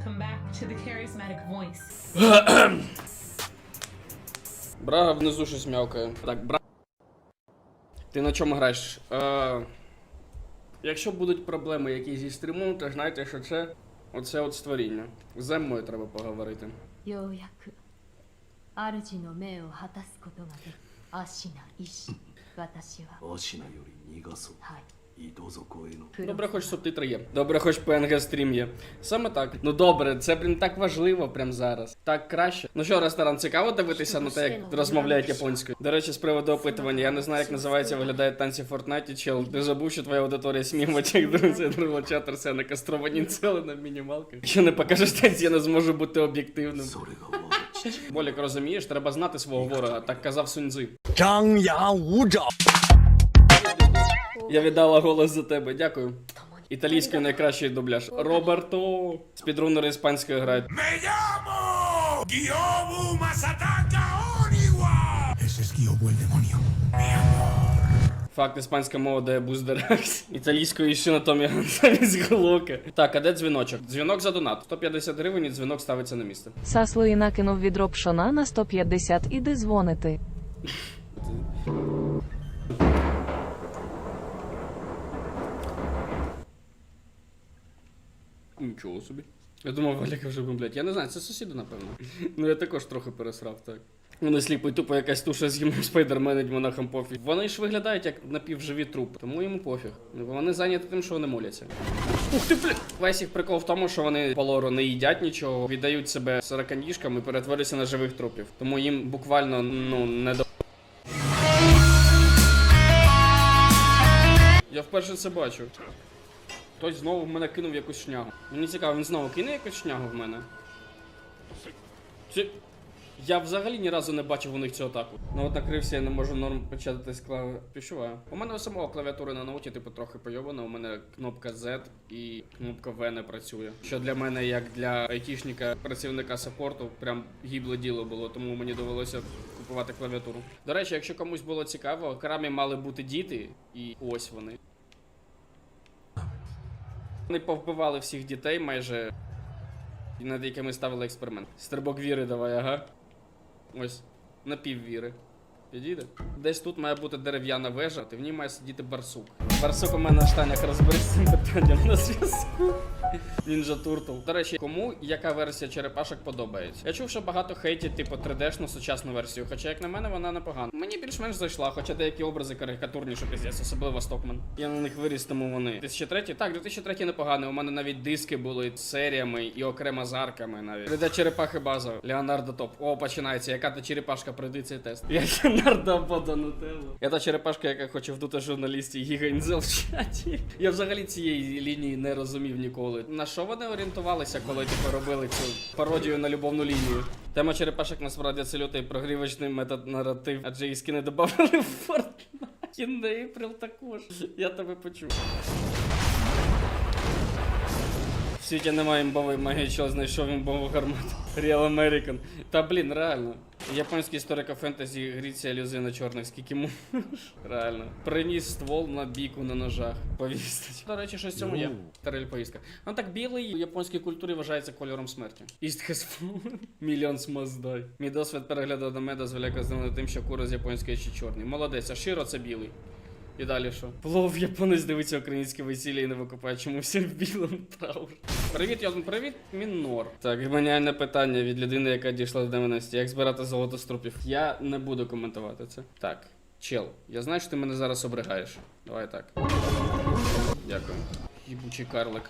Welcome back to the charismatic voice. Брага внизу щось м'явкає. Так, бра. Ти на чому граєш? Е, якщо будуть проблеми якісь зі стрімом, то знайте, що це оце от створіння. З Еммою треба поговорити. ようやく主の命を果たすことができアシナ医師私はアシナより逃がそうはい і до закоїну. Добре, хоч субтитри є. Добре, хоч ПНГ стрім є. Саме так. Ну добре, це блін так важливо прямо зараз. Так краще. Ну що, ресторан цікаво дивитися на те, як розмовляють японською. До речі, з приводу опитування. Я не знаю, як називається виглядає танці в Фортнайті. Чел, ти забув, що твоя аудиторія сміхмачек, друзі, друга чатерся на кастровані цели на мінімалках. Якщо не покажеш танці, я не зможу бути об'єктивним. Болік розумієш, треба знати свого ворога. Так казав Суньзи. Чанг я я віддала голос за тебе, дякую. Італійською найкращий дубляж. Роберто. Спідрунери іспанською грають. ¡Me llamo Gyobu Masataka Ese es Gyobu el demonio. Факт, іспанська мова дає буздеракс. Італійською ще Томі замість глока. Так, а де дзвіночок? Дзвінок за донат. 150 гривень і дзвінок ставиться на місце. Саслої накинув відро пшона на 150 іди дзвонити. Нічого собі. Я думав, Валіка вже блядь. Я не знаю, це сусіди, напевно. Ну я також трохи пересрав, так. Вони сліпо і тупо якась туша з гімном спайдерменить монахам пофіг. Вони ж виглядають як напівживі трупи, тому йому пофіг. Ну, Вони зайняті тим, що вони моляться. Ух ти, блядь! Весь їх прикол в тому, що вони по не їдять нічого, віддають себе сороканіжкам і перетворюються на живих трупів. Тому їм буквально ну не до. Я вперше це бачу. Хтось знову в мене кинув якусь шнягу. Мені цікаво, він знову кине якусь шнягу в мене. Чи... Я взагалі ні разу не бачив у них цю атаку. Ну от накрився, я не можу норм почати з клави. Пішуваю. У мене у самого клавіатури на ноуті, типу, трохи пойована. У мене кнопка Z і кнопка V не працює. Що для мене, як для айтішника, працівника саппорту, прям гібле діло було, тому мені довелося купувати клавіатуру. До речі, якщо комусь було цікаво, крамі мали бути діти, і ось вони. Вони повбивали всіх дітей майже. Над якими ставили експеримент. Стрибок віри давай, ага. Ось. Напіввіри. Підійде? Десь тут має бути дерев'яна вежа, і в ній має сидіти барсук. Барсук у мене на штанях розберись з питанням на зв'язку. Нінджа Туртл. До речі, кому яка версія черепашок подобається? Я чув, що багато хейтять, типу, 3D-шну сучасну версію, хоча, як на мене, вона непогана. Мені більш-менш зайшла, хоча деякі образи карикатурні, що піздець, особливо Стокман. Я на них виріс, тому вони. 2003? Так, 2003 непоганий. У мене навіть диски були з серіями і окремо з арками навіть. 3D черепахи база. Леонардо топ. О, починається. Яка то черепашка, пройди цей тест. Я Леонардо або Донателло. Я та черепашка, яка хоче вдути журналістів Гіга в чаті. Я взагалі цієї лінії не розумів ніколи. На що вони орієнтувалися, коли типу робили цю пародію на любовну лінію? Тема черепашок насправді це лютий прогрівочний метод наратив, адже її скини додавали в Fortnite. І на April також. Я тебе почув. В світі немає імбової магії, що знайшов імбову гармату. Real American. Та блін, реально. Японський історика фентезі гріться ілюзії на чорних, скільки можеш. Реально. Приніс ствол на біку на ножах. Повістить. До речі, щось в цьому є. Тарель повістка. Ну так білий в японській культурі вважається кольором смерті. Іст смаздай. Millions must die. Мій досвід перегляду аниме дозволяє казати тим, що кури з японської чи чорний. Молодець, а широ це білий. І далі що? Плов японець дивиться українське весілля і не викупає, чому всі в білому траур. Привіт, Йозм, привіт, Мінор. Так, геніальне питання від людини, яка дійшла до демоності. Як збирати золото з трупів? Я не буду коментувати це. Так, чел, я знаю, що ти мене зараз обригаєш. Давай так. Дякую. Їбучий карлик.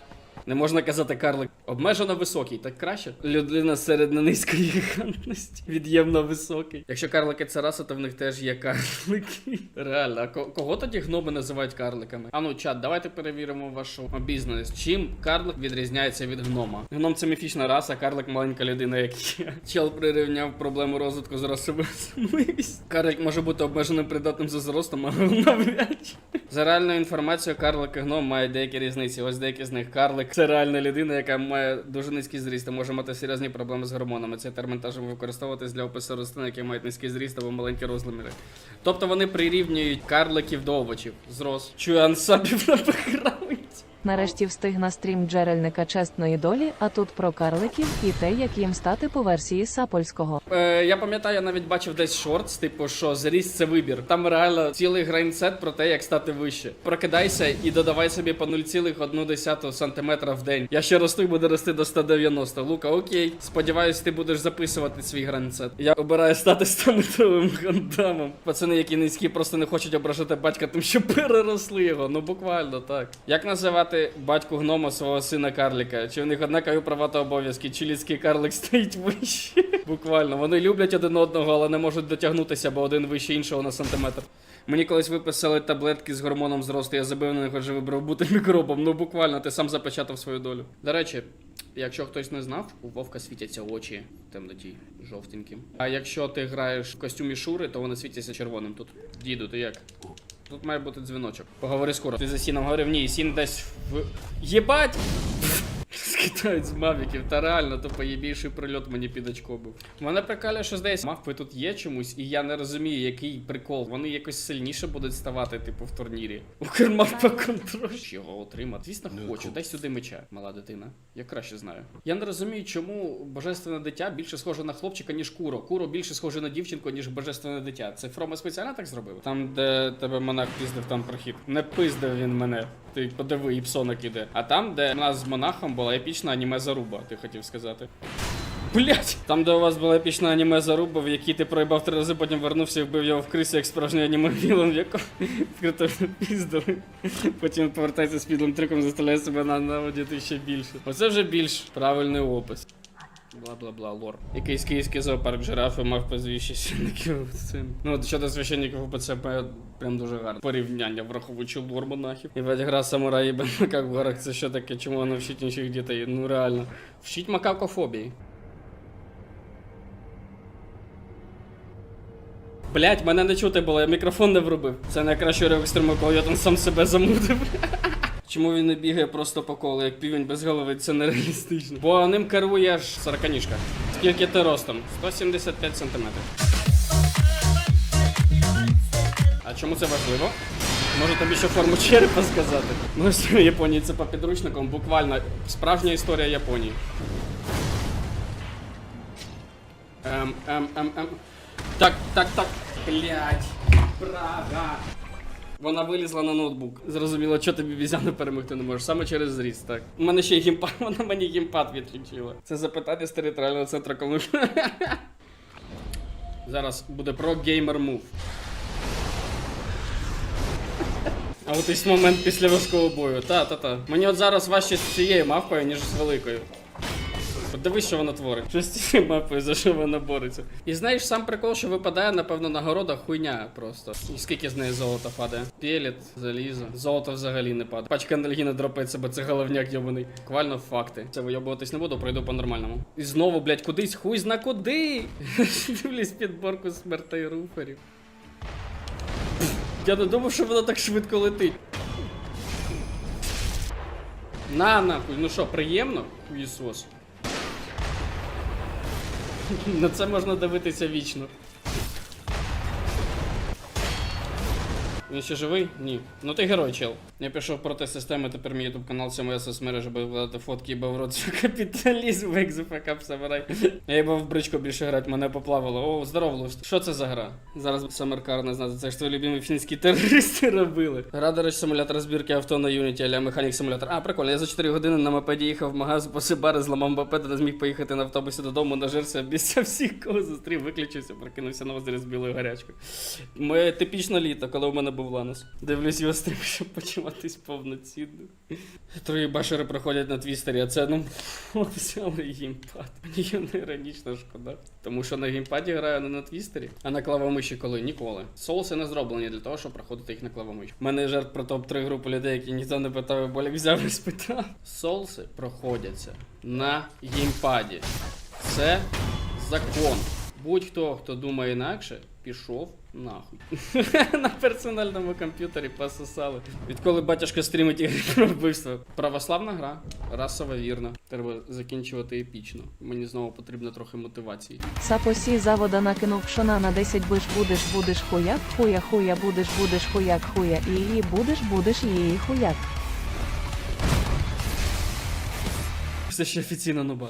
Не можна казати карлик. Обмежено високий, так краще. Людина середньо низької гігантності. Від'ємно високий. Якщо карлики це раса, то в них теж є карлики. Реально, а ко- кого тоді гноми називають карликами? А ну, чат, давайте перевіримо вашу обізнаність. Чим карлик відрізняється від гнома? Гном це міфічна раса, карлик маленька людина, як я. Чел прирівняв проблему розвитку з расовою самивість. Карлик може бути обмеженим придатним за зростом, а навряд чи. За реальною інформацією, карлик і гном мають деякі різниці. Ось деякі з них. Карлик це реальна людина, яка має дуже низький зріст та може мати серйозні проблеми з гормонами. Цей термін теж використовуватись для опису рослин, які мають низький зріст або маленькі розміри. Тобто вони прирівнюють карликів до овочів. Зрос. Чуян собі на. Нарешті встиг на стрім джерельника чесної долі, а тут про карликів і те, як їм стати по версії Сапольського. Е, я пам'ятаю, я навіть бачив десь шортс, типу, що зріст це вибір. Там реально цілий грайнсет про те, як стати вище. Прокидайся і додавай собі по 0,1 см в день. Я ще росту і буду рости до 190. Лука, окей. Сподіваюсь, ти будеш записувати свій грайнсет. Я обираю стати 100-метровим гандамом. Пацани, які низькі, просто не хочуть ображати батька, тим що переросли його. Ну буквально так. Як називати батьку гнома свого сина карліка? Чи в них однакові права та обов'язки? Чи людський карлик стоїть вище? Буквально. Вони люблять один одного, але не можуть дотягнутися, бо один вище іншого на сантиметр. Мені колись виписали таблетки з гормоном зросту, я забив на них, адже вибрав бути мікробом. Ну буквально, ти сам запечатав свою долю. До речі, якщо хтось не знав, у Вовка світяться очі в темноті жовтеньким. А якщо ти граєш в костюмі Шури, то вони світяться червоним тут. Діду, ти як? Тут має бути дзвіночок. Поговори скоро. Ти за сіном говорив, ні, сін десь в. Єбать! Скидають з мавіків, та реально, то поєбійший прильот мені під очко був. Мене прикалює, що здається, мавпи тут є чомусь, і я не розумію, який прикол. Вони якось сильніше будуть ставати, типу, в турнірі. Укрмавпа контроль. Його отримати. Звісно, хочу. Дай сюди меча, мала дитина. Я краще знаю. Я не розумію, чому божественне дитя більше схоже на хлопчика, ніж куро. Куро більше схоже на дівчинку, ніж божественне дитя. Це Фрома спеціально так зробив? Там, де тебе монах піздив, там прохід. Не пиздив він мене. Ти подиви, іпсонок іде. А там, де у нас з монахом була епічна аніме заруба, ти хотів сказати. Блять! Там, де у вас була епічна аніме заруба, в якій ти проїбав три рази, потім вернувся і вбив його в крисі, як справжній аніме вілон, в якому відкрито піздили. Потім повертається з підлим триком, заставляє себе на наводити ще більше. Оце вже більш правильний опис. Бла бла бла, лор. Якийсь київський зоопарк жирафи мав з цим. Ну, от щодо священників УПЦ прям дуже гарне порівняння, враховуючи лор монахів. І ведь гра самураї макак в горах це що таке, чому вона вчить інших дітей? Ну реально. Вчить макакофобії. Блять, мене не чути було, я мікрофон не врубив. Це найкращий уривок стриму, коли я там сам себе замутив. Чому він не бігає просто по колу, як півень без голови, це нереалістично. Бо ним керує аж сороканіжка. Скільки ти ростом? 175 сантиметрів. А чому це важливо? Може тобі ще форму черепа сказати? Ну, ось в Японії це по підручникам, буквально справжня історія Японії. Ем, ем, ем, ем. Так, так, так. Блять. Прага. Вона вилізла на ноутбук. Зрозуміло, що тобі візяно перемогти не можеш. Саме через зріст, так. У мене ще й гімпад, вона мені гімпад відключила. Це запитання з територіального центру коли. Зараз буде про геймер мув. А от ось момент після важкого бою. Та, та, та. Мені от зараз важче з цією мавпою, ніж з великою. Подивись, що вона творить. Що з цією мапою, за що вона бореться. І знаєш, сам прикол, що випадає, напевно, нагорода хуйня просто. І скільки з неї золота падає? Пелет, залізо. Золото взагалі не падає. Пачка анальгіна дропається, бо це головняк йобаний. Буквально факти. Це вийобуватись не буду, пройду по-нормальному. І знову, блядь, кудись, хуй зна куди. Дивлюсь підборку смертей руферів. Я не думав, що воно так швидко летить. На нахуй, ну що, приємно? Ісус. На це можна дивитися вічно. Він ще живий? Ні. Ну ти герой, чел. Я пішов проти системи, тепер мій ютуб канал, це моя соцмережа, буде вкладати фотки, бо в рот капіталізм, як зафакап самурай. Я їбав в бричку більше грати, мене поплавило. О, здорово, Луш. Що це за гра? Зараз Самаркар не знати, це ж твої любимі фінські терористи робили. Гра, до речі, симулятор збірки авто на Unity, аля механік симулятор. А, прикольно, я за 4 години на мопеді їхав в магаз, по Сибари, зламав мопед, не зміг поїхати на автобусі додому, нажерся, обіцяв всіх, кого зустрів, виключився, прокинувся на озері з білою гарячкою. Моє типічне літо, коли у мене був ланос. Дивлюсь його стрім, щоб почуватись повноцінно. Твої башери проходять на твістері, а це ну взяли геймпад. Мені його не іронічно шкода. Тому що на геймпаді граю не на твістері, а на клавомиші коли ніколи. Соуси не зроблені для того, щоб проходити їх на клавомиші. У мене жарт про топ-3 групи людей, які ніхто не питав, і болік взяв і спитав. Соуси проходяться на геймпаді. Це закон. Будь-хто, хто думає інакше, пішов нахуй. На персональному комп'ютері пососали. Відколи батюшка стрімить ігри про вбивство. Православна гра, расово вірна. Треба закінчувати епічно. Мені знову потрібно трохи мотивації. Сапосі завода накинув пшона на 10 биш будеш будеш хуяк, хуя хуя будеш будеш хуяк хуя і її будеш будеш її хуяк. Все ще офіційно Нубас.